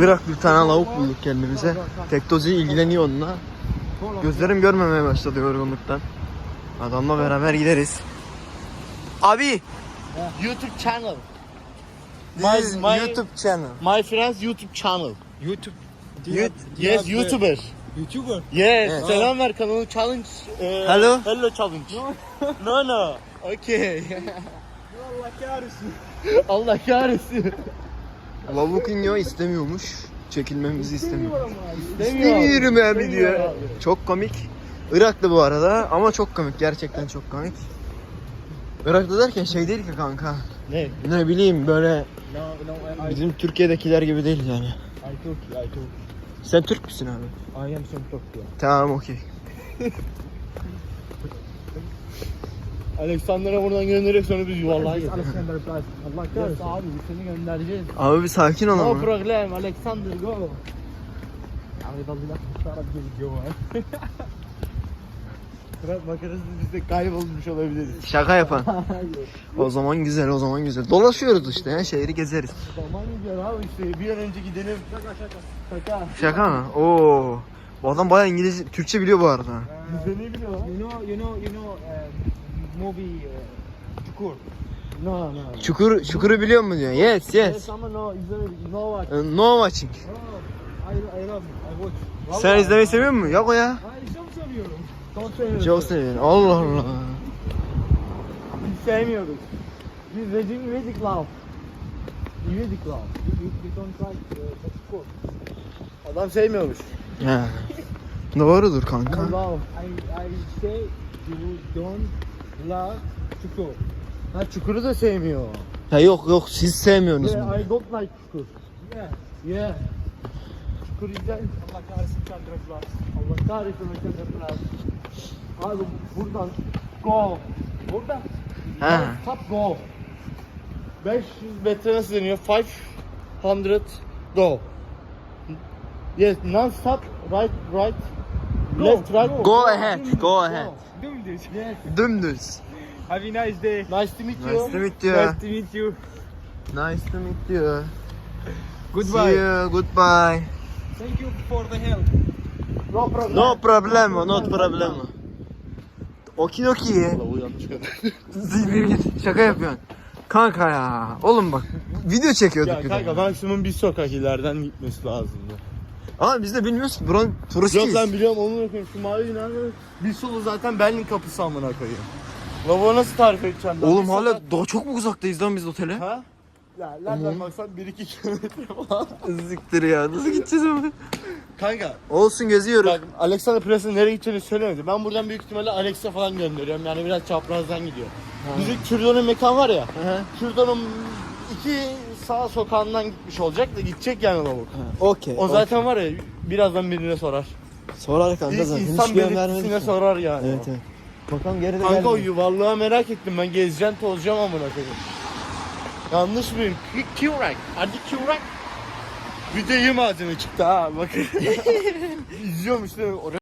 Irak bir tane lavuk bulduk kendimize. Tektozi ilgileniyor onunla. Gözlerim görmemeye başladı yorgunluktan. Adamla beraber gideriz. Abi, YouTube channel. this is My- my- YouTube channel. My friends YouTube channel. YouTube. You- Yes, YouTuber. YouTuber. Yes, Evet. selam ver kanalı challenge. e, Hello. Hello challenge. no no. Okay. Allah kahretsin. Allah kahretsin. Lavuk iniyor istemiyormuş. Çekilmemizi istemiyor. İstemiyorum abi diyor. Çok komik. Iraklı bu arada ama çok komik. Gerçekten çok komik. Iraklı derken şey değil ki kanka. Ne? Ne bileyim böyle bizim Türkiye'dekiler gibi değil yani. I I. Sen Türk müsün abi? I am from Tokyo. Tamam okey. Alexander'a buradan göndererek sonra biz yuvarlığa gidiyoruz. Alexander Price. Allah Yes kahretsin. abi biz seni göndereceğiz. Abi bir sakin ol No ama. problem Alexander go. Abi dalıyla kurtarıp geziyor var. Fırat makarası bizde kaybolmuş olabiliriz. Şaka yapan. O zaman güzel o zaman güzel. Dolaşıyoruz işte ya şehri gezeriz. Zaman gidiyor abi işte bir an önce gidelim. Şaka şaka. Şaka. Şaka mı? Oo. Bu adam bayağı İngilizce, Türkçe biliyor bu arada. Bizde ne biliyor lan? You know, you know, you know, movie uh, Çukur. No no. Çukur, çukuru biliyor mu diyor. Yes yes. ama no izlemedik. No. Uh, No watching. I, I love, I watch. Sen izlemeyi seviyor musun? Yok o ya. Ay çok seviyorum. Çok seviyoruz. Çok seviyorum. Allah Allah. Biz sevmiyoruz. Biz Recep İvedik love. İvedik love. You, you don't like uh, Çukur. Adam sevmiyormuş. Ya. Doğrudur kanka. Love. I, I say you don't love Çukur. Ha Çukur'u da sevmiyor. Ya yok yok siz sevmiyorsunuz Yeah, bunu. I don't like Çukur. Yeah. Yeah. Çukur izler. Allah kahretsin Plus. Allah kahretsin Alexander Abi buradan go. Buradan. Ha. Top go. 500 metre nasıl deniyor? 500 go. Yes, non stop right right left right. Go ahead, go ahead. Dümdüz. Yes. Dümdüz. Have a nice day. Nice to meet you. Nice to meet you. Nice to meet you. Nice to meet you. Goodbye. See you. Goodbye. Thank you for the help. No problem. No problemo, no problemo. Okidoki. Valla bu yanlış kadar. Zibir git. Şaka yapıyorsun. Kanka ya. Oğlum bak. Video çekiyorduk ya bir kanka maksimum bir sokak ileriden gitmesi lazımdı. Ama biz de bilmiyoruz ki. Buranın Yok turistiyiz. ben biliyorum onu bakayım şu mavi bina bir solu zaten Berlin kapısı amına koyayım. Lavabo nasıl tarif edeceğim ben? Oğlum Bir hala sokak- daha çok mu uzaktayız lan biz otele? Ha? Ya nereden baksan 1-2 kilometre falan. Ziktir ya. Nasıl gideceğiz ama? Kanka Olsun geziyoruz. bak Alexander Plaza'nın nereye gideceğini söylemedi. Ben buradan büyük ihtimalle Alex'e falan gönderiyorum. Yani biraz çaprazdan gidiyor. Bizim Kürdan'ın mekan var ya. Hı. İki sağ sokağından gitmiş olacak da gidecek yani lavuk. Okey. O zaten var ya birazdan birine sorar. Sorar kanka İlk zaten. insan Hiç güven belirtisine sorar yani. Evet evet. Bakalım geride Kanka o geldi. yuvarlığa merak ettim ben gezeceğim tozacağım amına koyayım. Yanlış mıyım? K- Q-Rank. Hadi Q-Rank. Video iyi malzeme çıktı ha bakın. İzliyormuş değil mi? Oraya